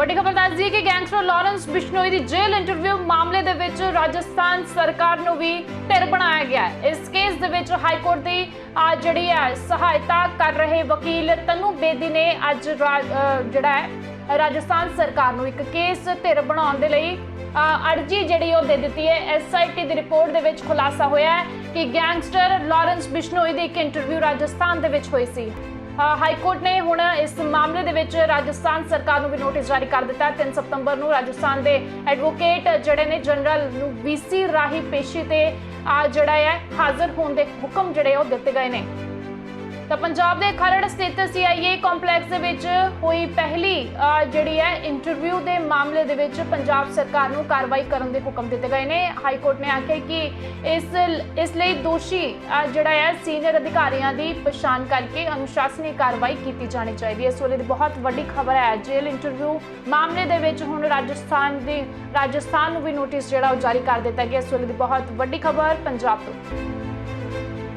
ਵੱਡੀ ਖਬਰ ਦੱਸ ਦਈਏ ਕਿ ਗੈਂਗਸਟਰ ਲਾਰੈਂਸ ਬਿਸ਼ਨੋਈ ਦੀ ਜੇਲ੍ਹ ਇੰਟਰਵਿਊ ਮਾਮਲੇ ਦੇ ਵਿੱਚ ਰਾਜਸਥਾਨ ਸਰਕਾਰ ਨੂੰ ਵੀ ਧਿਰ ਬਣਾਇਆ ਗਿਆ ਹੈ। ਇਸ ਕੇਸ ਦੇ ਵਿੱਚ ਹਾਈ ਕੋਰਟ ਦੀ ਜਿਹੜੀ ਹੈ ਸਹਾਇਤਾ ਕਰ ਰਹੇ ਵਕੀਲ ਤਨੂ ਬੇਦੀ ਨੇ ਅੱਜ ਰਾ- ਜਿਹੜਾ ਹੈ ਰਾਜਸਥਾਨ ਸਰਕਾਰ ਨੂੰ ਇੱਕ ਕੇਸ ਧਿਰ ਬਣਾਉਣ ਦੇ ਲਈ ਅ, ਅਰਜੀ ਜਿਹੜੀ ਉਹ ਦੇ ਦਿੱਤੀ ਹੈ। ਐਸਆਈਟੀ ਦੀ ਰਿਪੋਰਟ ਦੇ ਵਿੱਚ ਖੁਲਾਸਾ ਹੋਇਆ ਹੈ ਕਿ ਗੈਂਗਸਟਰ ਲਾਰੈਂਸ ਬਿਸ਼ਨੋਈ ਦੀ ਇੱਕ ਇੰਟਰਵਿਊ ਰਾਜਸਥਾਨ ਦੇ ਵਿੱਚ ਹੋਈ ਸੀ। ਹਾਈ ਕੋਰਟ ਨੇ ਹੁਣ ਇਸ ਮਾਮਲੇ ਦੇ ਵਿੱਚ ਰਾਜਸਥਾਨ ਸਰਕਾਰ ਨੂੰ ਵੀ ਨੋਟਿਸ ਜਾਰੀ ਕਰ ਦਿੱਤਾ ਹੈ। 3 ਸਤੰਬਰ ਨੂੰ ਰਾਜਸਥਾਨ ਦੇ ਐਡਵੋਕੇਟ ਜਿਹੜੇ ਨੇ ਜਨਰਲ ਨੂੰ ਵੀਸੀ ਰਾਹੀਂ ਪੇਸ਼ੀ ਤੇ ਆ ਜਿਹੜਾ ਹੈ, ਹਾਜ਼ਰ ਹੋਣ ਦੇ ਹੁਕਮ ਜਿਹੜੇ ਉਹ ਦਿੱਤੇ ਗਏ ਨੇ। ਤਾਂ ਪੰਜਾਬ ਦੇ ਖਰੜ ਸਥਿਤ ਸੀਆਈਏ ਕੰਪਲੈਕਸ ਦੇ ਵਿੱਚ ਹੋਈ ਪਹਿਲੀ ਜਿਹੜੀ ਹੈ ਇੰਟਰਵਿਊ ਦੇ ਮਾਮਲੇ ਦੇ ਵਿੱਚ ਪੰਜਾਬ ਸਰਕਾਰ ਨੂੰ ਕਾਰਵਾਈ ਕਰਨ ਦੇ ਹੁਕਮ ਦਿੱਤੇ ਗਏ ਨੇ। ਹਾਈ ਕੋਰਟ ਨੇ ਆਖਿਆ ਕਿ ਇਸ ਇਸ ਲਈ ਦੋਸ਼ੀ ਜਿਹੜਾ ਹੈ ਸੀਨੀਅਰ ਅਧਿਕਾਰੀਆਂ ਦੀ ਪਛਾਣ ਕਰਕੇ ਅਨੁਸ਼ਾਸਨੀ ਕਾਰਵਾਈ ਕੀਤੀ ਜਾਣੀ ਚਾਹੀਦੀ ਹੈ। ਇਸ ਵੇਲੇ ਦੀ ਬਹੁਤ ਵੱਡੀ ਖਬਰ ਹੈ, ਜੇਲ੍ਹ ਇੰਟਰਵਿਊ ਮਾਮਲੇ ਦੇ ਵਿੱਚ ਹੁਣ ਰਾਜਸਥਾਨ ਦੀ, ਰਾਜਸਥਾਨ ਨੂੰ ਵੀ ਨੋਟਿਸ ਜਿਹੜਾ ਉਹ ਜਾਰੀ ਕਰ ਦਿੱਤਾ ਗਿਆ। ਇਸ ਵੇਲੇ ਦੀ ਬਹੁਤ ਵੱਡੀ ਖਬਰ ਪੰਜਾਬ ਤੋਂ।